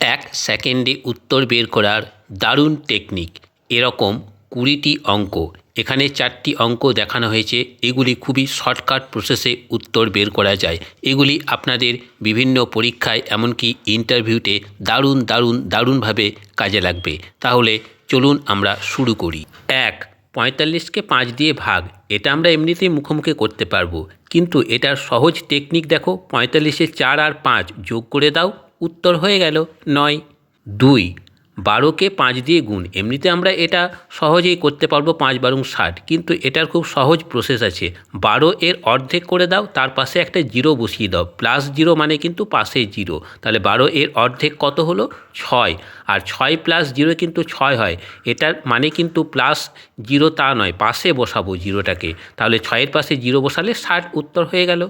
এক সেকেন্ডে উত্তর বের করার দারুণ টেকনিক। এরকম কুড়িটি অঙ্ক, এখানে চারটি অঙ্ক দেখানো হয়েছে, এগুলি খুবই শর্টকাট প্রসেসে উত্তর বের করা যায়। এগুলি আপনাদের বিভিন্ন পরীক্ষায়, এমনকি ইন্টারভিউতে দারুণ দারুণ, দারুণভাবে কাজে লাগবে। তাহলে চলুন আমরা শুরু করি। এক, পঁয়তাল্লিশকে পাঁচ দিয়ে ভাগ। এটা আমরা এমনিতেই মুখোমুখি করতে পারব। কিন্তু এটার সহজ টেকনিক দেখো, পঁয়তাল্লিশে চার আর পাঁচ যোগ করে দাও উত্তর হয়ে গেল নয়। দুই। বারোকে পাঁচ দিয়ে গুণ। এমনিতে আমরা এটা সহজেই করতে পারব পাঁচ বারং ষাট। কিন্তু এটার খুব সহজ প্রসেস আছে। বারো এর অর্ধেক করে দাও, তার পাশে একটা জিরো বসিয়ে দাও। প্লাস জিরো মানে কিন্তু পাশে জিরো। তাহলে বারো এর অর্ধেক কত হলো? ছয়। আর ছয় প্লাস জিরো কিন্তু ছয় হয়। এটার মানে কিন্তু প্লাস জিরো তা নয়, পাশে বসাবো জিরোটাকে। তাহলে ছয়ের পাশে জিরো বসালে ষাট উত্তর হয়ে গেল।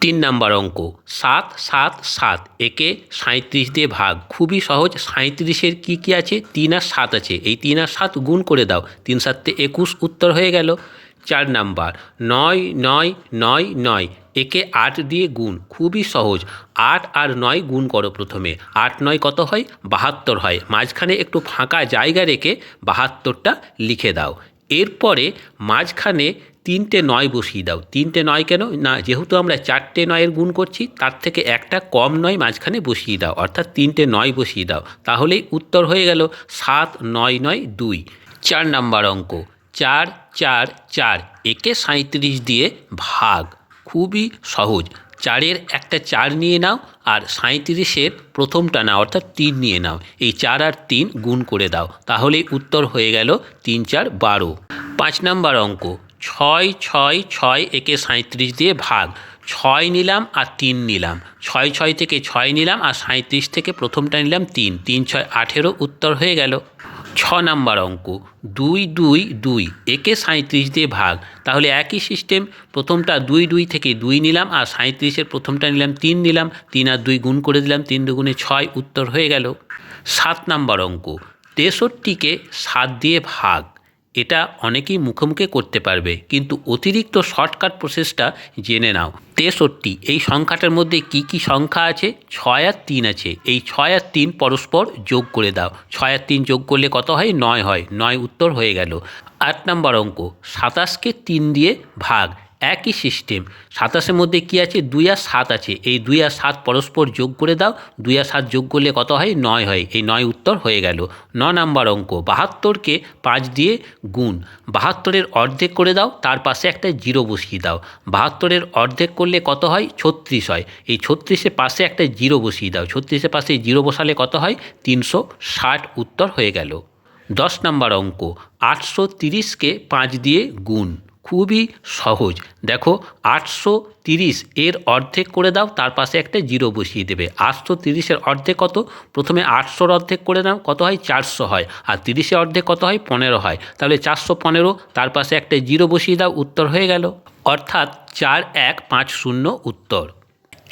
তিন নাম্বার অঙ্ক। সাত সাত সাত, একে সাঁত্রিশ দিয়ে ভাগ। খুবই সহজ। সাঁত্রিশের কী কী আছে? তিন আর সাত আছে। এই তিন আর সাত গুণ করে দাও। তিন সাতে একুশ উত্তর হয়ে গেল। চার নাম্বার। নয় নয় নয় নয়, একে আট দিয়ে গুণ। খুবই সহজ। আট আর নয় গুণ করো প্রথমে। আট, নয় কত হয়? বাহাত্তর হয়। মাঝখানে একটু ফাঁকা জায়গা রেখে বাহাত্তরটা লিখে দাও। এরপরে মাঝখানে তিনটে নয় বসিয়ে দাও। তিনটে নয় কেন? না, যেহেতু আমরা চারটে নয়ের গুণ করছি, তার থেকে একটা কম নয় মাঝখানে বসিয়ে দাও, অর্থাৎ তিনটে নয় বসিয়ে দাও। তাহলেই উত্তর হয়ে গেল সাত নয় নয় দুই। চার নাম্বার অঙ্ক, চার চার চার, একে সাঁত্রিশ দিয়ে ভাগ। খুবই সহজ। চারের একটা চার নিয়ে নাও আর সাঁত্রিশের প্রথমটা নাও, অর্থাৎ তিন নিয়ে নাও। এই চার আর তিন গুণ করে দাও। তাহলেই উত্তর হয়ে গেল তিন, চার, বারো। পাঁচ নাম্বার অঙ্ক ছয় ছয় ছয়, একে সাঁত্রিশ দিয়ে ভাগ। ছয় নিলাম আর তিন নিলাম। ছয় ছয় থেকে ছয় নিলাম আর সাঁত্রিশ থেকে প্রথমটা নিলাম তিন। তিন, ছয়, আঠেরো উত্তর হয়ে গেল। ছ নাম্বার অঙ্ক। দুই দুই দুই, একে সাঁত্রিশ দিয়ে ভাগ। তাহলে একই সিস্টেম প্রথমটা দুই দুই থেকে দুই নিলাম আর সাঁত্রিশের প্রথমটা নিলাম তিন নিলাম। তিন আর দুই গুণ করে দিলাম, তিন দুগুণে ছয় উত্তর হয়ে গেল। সাত নাম্বার অঙ্ক। তেষট্টিকে সাত দিয়ে ভাগ। এটা অনেকেই মুখোমুখি করতে পারবে, কিন্তু অতিরিক্ত শর্টকাট প্রসেসটা জেনে নাও। তেষট্টি, এই সংখ্যাটার মধ্যে কি কি সংখ্যা আছে? ছয় আর তিন আছে। এই ছয় আর তিন পরস্পর যোগ করে দাও। ছয় আর তিন যোগ করলে কত হয়? নয় হয়। নয় উত্তর হয়ে গেল। আট নম্বর অঙ্ক, সাতাশকে তিন দিয়ে ভাগ। একই সিস্টেম। সাতাশের মধ্যে কি আছে? দুই আর সাত আছে। এই দুই আর সাত পরস্পর যোগ করে দাও। দুই আর সাত যোগ করলে কত হয়? নয় হয়। এই নয় উত্তর হয়ে গেল। ন নাম্বার অঙ্ক। বাহাত্তরকে পাঁচ দিয়ে গুণ। বাহাত্তরের অর্ধেক করে দাও। তার পাশে একটা জিরো বসিয়ে দাও। বাহাত্তরের অর্ধেক করলে কত হয়? ছত্রিশ হয়। এই ছত্রিশের পাশে একটা জিরো বসিয়ে দাও। ছত্রিশের পাশে জিরো বসালে কত হয়? তিনশো ষাট উত্তর হয়ে গেল। দশ নাম্বার অঙ্ক। আটশো তিরিশকে পাঁচ দিয়ে গুণ। খুবই সহজ। দেখো, আটশো তিরিশ এর অর্ধেক করে দাও, তার পাশে একটা জিরো বসিয়ে দেবে। আটশো তিরিশের অর্ধেক কত? প্রথমে আটশোর অর্ধেক করে দাও কত হয়? চারশো হয়। আর তিরিশের অর্ধেক কত হয়? পনেরো হয়। তাহলে চারশো পনেরো, তার পাশে একটা জিরো বসিয়ে দাও, উত্তর হয়ে গেল। অর্থাৎ চার এক পাঁচ শূন্য উত্তর।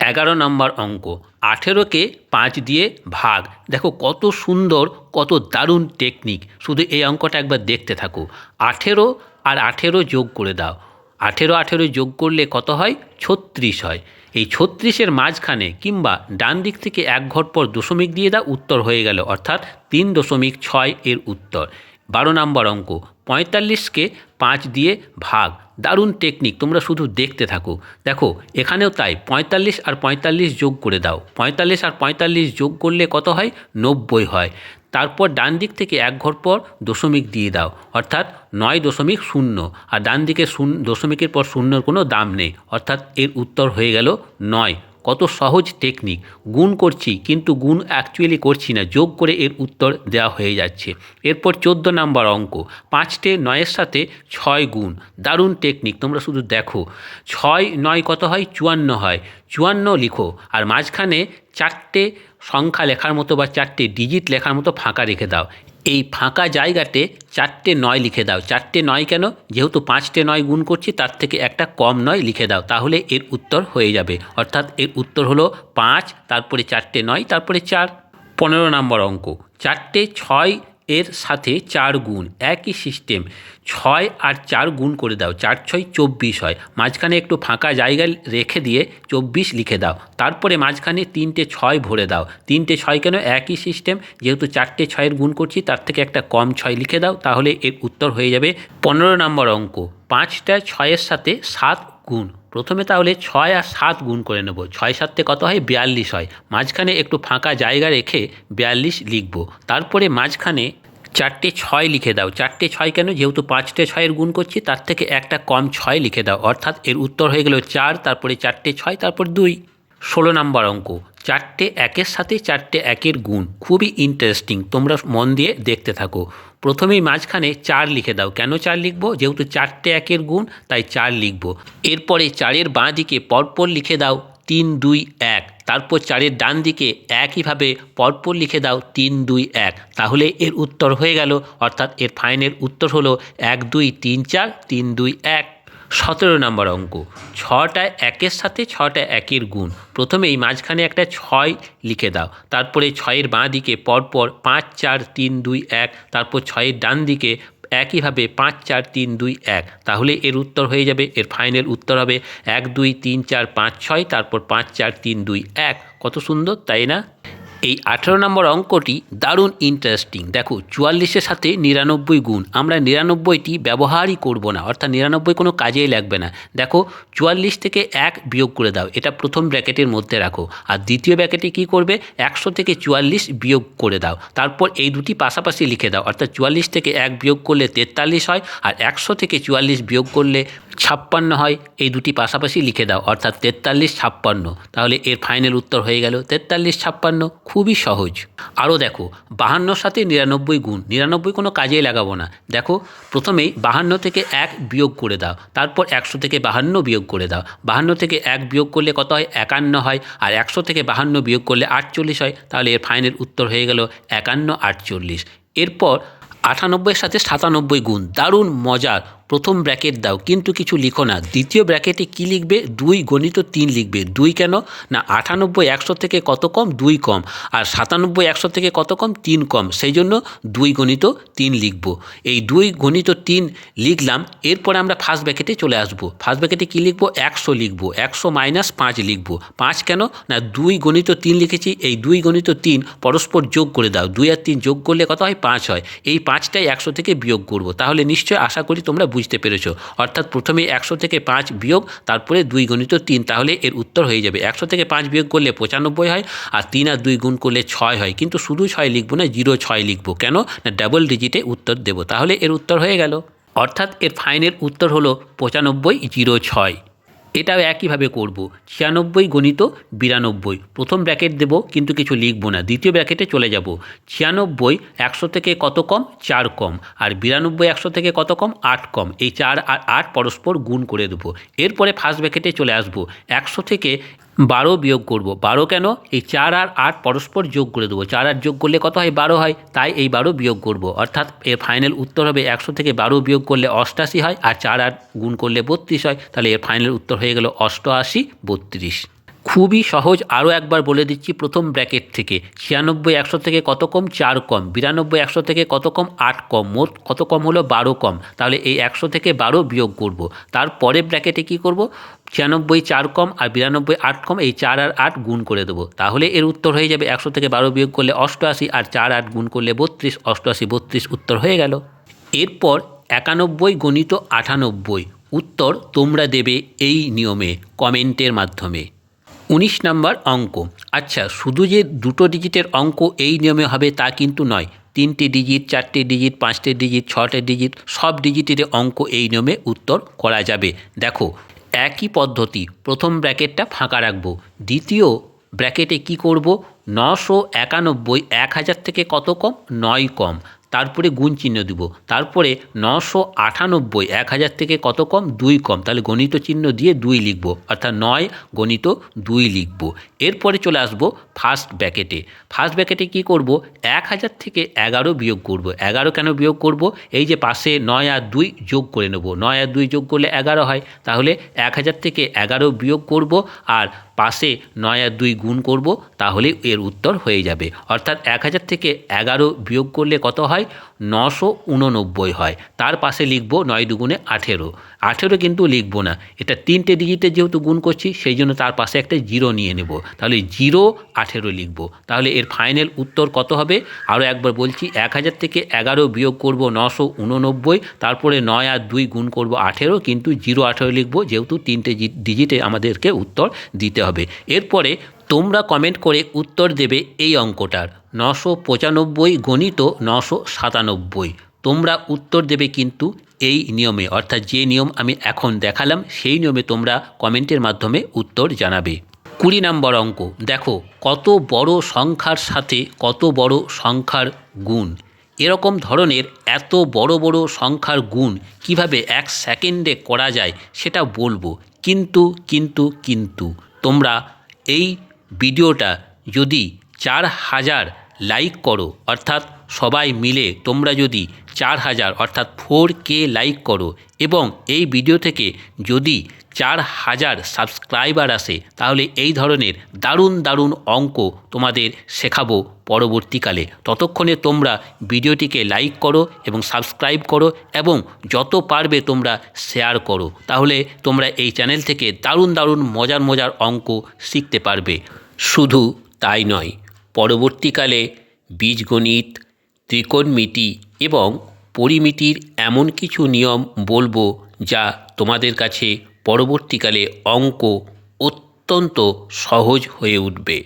এগারো নম্বর অঙ্ক। আঠেরোকে পাঁচ দিয়ে ভাগ। দেখো কত সুন্দর, কত দারুণ টেকনিক শুধু এই অঙ্কটা একবার দেখতে থাকো। আঠেরো আর আঠেরো যোগ করে দাও। আঠেরো আঠেরো যোগ করলে কত হয়? ছত্রিশ হয়। এই ছত্রিশের মাঝখানে কিংবা ডান দিক থেকে এক ঘর পর দশমিক দিয়ে দাও, উত্তর হয়ে গেল। অর্থাৎ তিন দশমিক ছয় এর উত্তর। বারো নম্বর অঙ্ক। পঁয়তাল্লিশকে পাঁচ দিয়ে ভাগ। দারুণ টেকনিক তোমরা শুধু দেখতে থাকো। দেখো, এখানেও তাই, পঁয়তাল্লিশ আর পঁয়তাল্লিশ যোগ করে দাও। পঁয়তাল্লিশ আর পঁয়তাল্লিশ যোগ করলে কত হয়? নব্বই হয়। তারপর ডান দিক থেকে এক ঘর পর দশমিক দিয়ে দাও, অর্থাৎ নয় দশমিক শূন্য। আর ডান দিকে শূন্য দশমিকের পর শূন্যর কোনো দাম নেই, অর্থাৎ এর উত্তর হয়ে গেল নয়। কত সহজ টেকনিক গুণ করছি, কিন্তু গুণ অ্যাকচুয়ালি করছি না। যোগ করে এর উত্তর দেওয়া হয়ে যাচ্ছে। এরপর চোদ্দ নাম্বার অঙ্ক। পাঁচটে নয়ের সাথে ছয় গুণ। দারুণ টেকনিক তোমরা শুধু দেখো। ছয় নয় কত হয়? চুয়ান্ন হয়। চুয়ান্ন লিখো। আর মাঝখানে চারটে সংখ্যা লেখার মতো বা চারটে ডিজিট লেখার মতো ফাঁকা রেখে দাও। এই ফাঁকা জায়গাতে চারটে নয় লিখে দাও। চারটে নয় কেন? যেহেতু পাঁচটে নয় গুণ করছি, তার থেকে একটা কম নয় লিখে দাও। তাহলে এর উত্তর হয়ে যাবে। অর্থাৎ এর উত্তর হলো পাঁচ, তারপরে চারটে নয়, তারপরে চার। পনেরো নম্বর অঙ্ক। চারটে ছয় এর সাথে চার গুণ, একই সিস্টেম ছয় আর চার গুণ করে দাও, চার ছয় চব্বিশ হয়। মাঝখানে একটু ফাঁকা জায়গা রেখে দিয়ে চব্বিশ লিখে দাও। তারপরে মাঝখানে তিনটে ছয় ভরে দাও। তিনটে ছয় কেন? একই সিস্টেম যেহেতু চারটে ছয়ের গুণ করছি, তার থেকে একটা কম ছয় লিখে দাও, তাহলে এর উত্তর হয়ে যাবে পনেরো নম্বর অঙ্ক। পাঁচটা ছয়ের সাথে সাত গুণ। প্রথমে তাহলে ছয় আর সাত গুণ করে নেব। ছয় সাতে কত হয়? বিয়াল্লিশ হয়। মাঝখানে একটু ফাঁকা জায়গা রেখে বিয়াল্লিশ লিখব। তারপরে মাঝখানে চারটে ছয় লিখে দাও। চারটে ছয় কেন? যেহেতু পাঁচটে ছয়ের গুণ করছি, তার থেকে একটা কম ছয় লিখে দাও। অর্থাৎ এর উত্তর হয়ে গেল চার, তারপরে চারটে ছয়, তারপর দুই। ষোলো নম্বর অঙ্ক। চারটে একের সাথে চারটে একের গুণ। খুবই ইন্টারেস্টিং তোমরা মন দিয়ে দেখতে থাকো। প্রথমেই মাঝখানে চার লিখে দাও। কেন চার লিখব? যেহেতু চারটে একের গুণ, তাই চার লিখব। এরপরে চারের বাঁ দিকে পরপর লিখে দাও তিন, দুই, এক। তারপর চারের ডান দিকে একইভাবে পরপর লিখে দাও তিন, দুই, এক। তাহলে এর উত্তর হয়ে গেল। অর্থাৎ এর ফাইনের উত্তর হলো এক, দুই, তিন, চার, তিন, দুই, এক। সতেরো নম্বর অঙ্ক। ছটা একের সাথে ছটা একের গুণ। প্রথমেই মাঝখানে একটা ছয় লিখে দাও। তারপরে ছয়ের বাঁ দিকে পরপর পাঁচ, চার, তিন, দুই, এক। তারপর ছয়ের ডান দিকে একইভাবে পাঁচ, চার, তিন, দুই, এক। তাহলে এর উত্তর হয়ে যাবে। এর ফাইনাল উত্তর হবে এক, দুই, তিন, চার, পাঁচ, ছয়। তারপর পাঁচ, চার, তিন, দুই, এক। কত সুন্দর, তাই না? এই আঠেরো নম্বর অঙ্কটি দারুণ ইন্টারেস্টিং দেখো, চুয়াল্লিশের সাথে নিরানব্বই গুণ। আমরা নিরানব্বইটি ব্যবহারই করব না, অর্থাৎ নিরানব্বই কোনো কাজেই লাগবে না। দেখো, চুয়াল্লিশ থেকে এক বিয়োগ করে দাও, এটা প্রথম ব্র্যাকেটের মধ্যে রাখো। আর দ্বিতীয় ব্র্যাকেটে কি করবে? একশো থেকে চুয়াল্লিশ বিয়োগ করে দাও। তারপর এই দুটি পাশাপাশি লিখে দাও, অর্থাৎ চুয়াল্লিশ থেকে এক বিয়োগ করলে তেতাল্লিশ হয়, আর একশো থেকে চুয়াল্লিশ বিয়োগ করলে ছাপ্পান্ন হয়, এই দুটি পাশাপাশি লিখে দাও, অর্থাৎ তেতাল্লিশ ছাপ্পান্ন। তাহলে এর ফাইনাল উত্তর হয়ে গেল তেতাল্লিশ ছাপ্পান্ন, খুবই সহজ। আরও দেখো বাহান্নর সাথে নিরানব্বই গুণ, নিরানব্বই কোনো কাজেই লাগাবো না। দেখো, প্রথমেই বাহান্ন থেকে এক বিয়োগ করে দাও, তারপর একশো থেকে বাহান্ন বিয়োগ করে দাও। বাহান্ন থেকে এক বিয়োগ করলে কত হয়? একান্ন হয়, আর একশো থেকে বাহান্ন বিয়োগ করলে আটচল্লিশ হয়, তাহলে এর ফাইনাল উত্তর হয়ে গেল একান্ন আটচল্লিশ। এরপর আটানব্বইয়ের সাথে সাতানব্বই গুণ, দারুণ মজার প্রথম ব্র্যাকেট দাও, কিন্তু কিছু লিখো না। দ্বিতীয় ব্র্যাকেটে কি লিখবে? দুই গণিত তিন লিখবে। দুই কেন? না, আটানব্বই একশো থেকে কত কম? দুই কম। আর সাতানব্বই একশো থেকে কত কম? তিন কম। সেই জন্য দুই গণিত তিন লিখব। এই দুই গণিত তিন লিখলাম, এরপরে আমরা ফার্স্ট ব্র্যাকেটে চলে আসব। ফার্স্ট ব্র্যাকেটে কী লিখব? একশো লিখব। একশো মাইনাস পাঁচ লিখব। পাঁচ কেন? না, দুই গণিত তিন লিখেছি। এই দুই গণিত তিন পরস্পর যোগ করে দাও। দুই আর তিন যোগ করলে কত হয়? পাঁচ হয়। এই পাঁচটাই একশো থেকে বিয়োগ করব। তাহলে নিশ্চয়ই আশা করি তোমরা বুঝতে পেরেছ। অর্থাৎ প্রথমে একশো থেকে পাঁচ বিয়োগ, তারপরে দুই গণিত তিন, তাহলে এর উত্তর হয়ে যাবে। একশো থেকে পাঁচ বিয়োগ করলে পঁচানব্বই হয়, আর তিন আর দুই গুণ করলে ছয় হয়। কিন্তু শুধু ছয় লিখব না, জিরো ছয় লিখব। কেন? না ডাবল ডিজিটে উত্তর দেবো। তাহলে এর উত্তর হয়ে গেল। অর্থাৎ এর ফাইনের উত্তর হলো পঁচানব্বই জিরো ছয়। এটাও একইভাবে করব। ছিয়ানব্বই গণিত বিরানব্বই। প্রথম ব্র্যাকেট দেব, কিন্তু কিছু লিখব না। দ্বিতীয় ব্র্যাকেটে চলে যাব। ছিয়ানব্বই একশো থেকে কত কম? চার কম। আর বিরানব্বই একশো থেকে কত কম? আট কম। এই চার আর আট পরস্পর গুণ করে দেবো। এরপরে ফার্স্ট ব্র্যাকেটে চলে আসব। একশো থেকে বারো বিয়োগ করব। বারো কেন? এই চার আর আট পরস্পর যোগ করে দেবো। চার আর যোগ করলে কত হয়? বারো হয়। তাই এই বারো বিয়োগ করব। অর্থাৎ এর ফাইনাল উত্তর হবে একশো থেকে বারো বিয়োগ করলে অষ্টাশি হয় আর চার আর গুণ করলে বত্রিশ হয়। তাহলে এর ফাইনাল উত্তর হয়ে গেল অষ্টআশি, বত্রিশ। খুবই সহজ আরও একবার বলে দিচ্ছি প্রথম ব্র্যাকেট থেকে। ছিয়ানব্বই একশো থেকে কত কম? চার কম। বিরানব্বই একশো থেকে কত কম? আট কম। মোট কত কম হলো? বারো কম। তাহলে এই একশো থেকে বারো বিয়োগ করব। তারপরে ব্র্যাকেটে কি করব? ছিয়ানব্বই চার কম আর বিরানব্বই আট কম, এই চার আর আট গুণ করে দেবো। তাহলে এর উত্তর হয়ে যাবে একশো থেকে বারো বিয়োগ করলে অষ্টআশি আর চার আট গুণ করলে বত্রিশ, অষ্টআশি বত্রিশ উত্তর হয়ে গেল। এরপর একানব্বই গণিত আটানব্বই, উত্তর তোমরা দেবে এই নিয়মে, কমেন্টের মাধ্যমে। উনিশ নম্বর অঙ্ক আচ্ছা শুধু যে দুটো ডিজিটের অঙ্ক এই নিয়মে হবে তা কিন্তু নয়, তিনটে ডিজিট চারটে ডিজিট পাঁচটি ডিজিট ছটে ডিজিট সব ডিজিটের অঙ্ক এই নিয়মে উত্তর করা যাবে। দেখো একই পদ্ধতি। প্রথম ব্র্যাকেটটা ফাঁকা রাখব। দ্বিতীয় ব্র্যাকেটে কি করব? নশো একানব্বই এক হাজার থেকে কত কম? নয় কম। তারপরে গুণ চিহ্ন দিব। তারপরে নশো আটানব্বই, এক হাজার থেকে কত কম? দুই কম। তাহলে গণিত চিহ্ন দিয়ে দুই লিখব। অর্থাৎ নয় গণিত দুই লিখব। এরপরে চলে আসব ফার্স্ট ব্যাকেটে ফার্স্ট ব্যাকেটে কি করব? এক হাজার থেকে এগারো বিয়োগ করব। এগারো কেন বিয়োগ করব? এই যে পাশে নয় আর দুই যোগ করে নেব। নয় আর দুই যোগ করলে এগারো হয়। তাহলে এক হাজার থেকে এগারো বিয়োগ করব। আর পাশে নয় আর দুই গুণ করব, তাহলে এর উত্তর হয়ে যাবে। অর্থাৎ এক হাজার থেকে এগারো বিয়োগ করলে কত হয়? নশো উননব্বই হয়। তার পাশে লিখব নয় দুগুণে আঠেরো। আঠেরো কিন্তু লিখব না। এটা তিনটে ডিজিটে যেহেতু গুণ করছি, সেই জন্য তার পাশে একটা জিরো নিয়ে নেব। তাহলে জিরো আঠেরো লিখব। তাহলে এর ফাইনাল উত্তর কত হবে? আরও একবার বলছি, এক হাজার থেকে এগারো বিয়োগ করব নশো উননব্বই, তারপরে নয় আর দুই গুণ করব আঠেরো, কিন্তু জিরো আঠেরো লিখব, যেহেতু তিনটে ডিজিটে আমাদেরকে উত্তর দিতে হবে। এরপরে তোমরা কমেন্ট করে উত্তর দেবে এই অঙ্কটার। নশো পঁচানব্বই গণিত নশো সাতানব্বই। তোমরা উত্তর দেবে কিন্তু এই নিয়মে, অর্থাৎ যে নিয়ম আমি এখন দেখালাম, সেই নিয়মে তোমরা কমেন্টের মাধ্যমে উত্তর জানাবে। কুড়ি নম্বর অঙ্ক, দেখো, কত বড় সংখ্যার সাথে কত বড় সংখ্যার গুণ। এরকম ধরনের এত বড় বড় সংখ্যার গুণ কীভাবে এক সেকেন্ডে করা যায় সেটা বলব। কিন্তু কিন্তু কিন্তু, তোমরা এই ভিডিওটা যদি চার হাজার লাইক করো, অর্থাৎ সবাই মিলে তোমরা যদি চার হাজার, অর্থাৎ ফোর কে লাইক করো, এবং এই ভিডিও থেকে যদি চার হাজার সাবস্ক্রাইবার আসে, তাহলে এই ধরনের দারুণ দারুণ অঙ্ক তোমাদের শেখাবো পরবর্তীকালে। ততক্ষণে তোমরা ভিডিওটিকে লাইক করো এবং সাবস্ক্রাইব করো, এবং যত পারবে তোমরা শেয়ার করো। তাহলে তোমরা এই চ্যানেল থেকে দারুণ দারুণ মজার মজার অঙ্ক শিখতে পারবে। শুধু তাই নয় পরবর্তীকালে বীজগণিত, ত্রিকোণমিতি এবং পরিমিতির এমন কিছু নিয়ম বলব যা তোমাদের কাছে পরবর্তীকালে অঙ্ক অত্যন্ত সহজ হয়ে উঠবে।